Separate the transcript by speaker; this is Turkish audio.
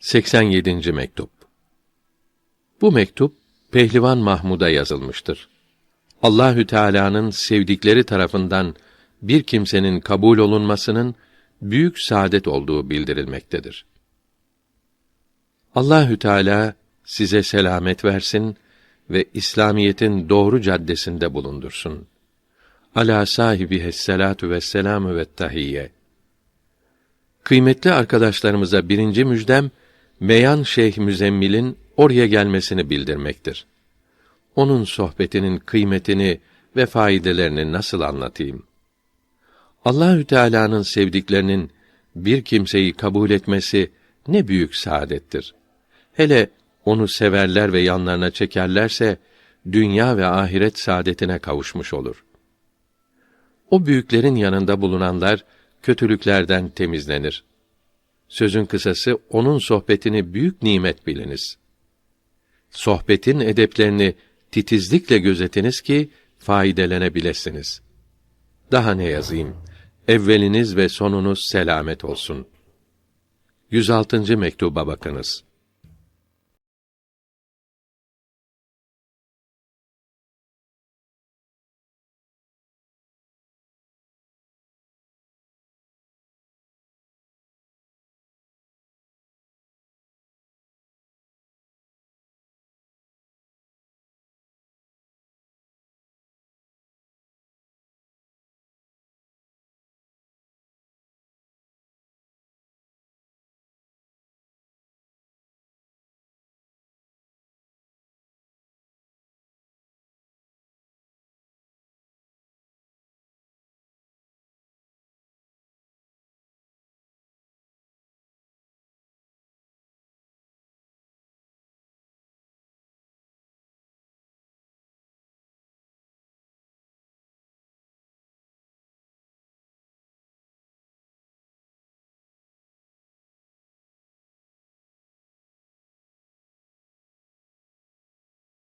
Speaker 1: 87. mektup. Bu mektup Pehlivan Mahmud'a yazılmıştır. Allahü Teala'nın sevdikleri tarafından bir kimsenin kabul olunmasının büyük saadet olduğu bildirilmektedir. Allahü Teala size selamet versin ve İslamiyetin doğru caddesinde bulundursun. Ala sahibi hesselatu ve selamü ve tahiyye. Kıymetli arkadaşlarımıza birinci müjdem, Meyan Şeyh Müzemmil'in oraya gelmesini bildirmektir. Onun sohbetinin kıymetini ve faydelerini nasıl anlatayım? Allahü Teala'nın sevdiklerinin bir kimseyi kabul etmesi ne büyük saadettir. Hele onu severler ve yanlarına çekerlerse dünya ve ahiret saadetine kavuşmuş olur. O büyüklerin yanında bulunanlar kötülüklerden temizlenir. Sözün kısası onun sohbetini büyük nimet biliniz. Sohbetin edeplerini titizlikle gözetiniz ki faydelenebilesiniz. Daha ne yazayım? Evveliniz ve sonunuz selamet olsun. 106. mektuba bakınız.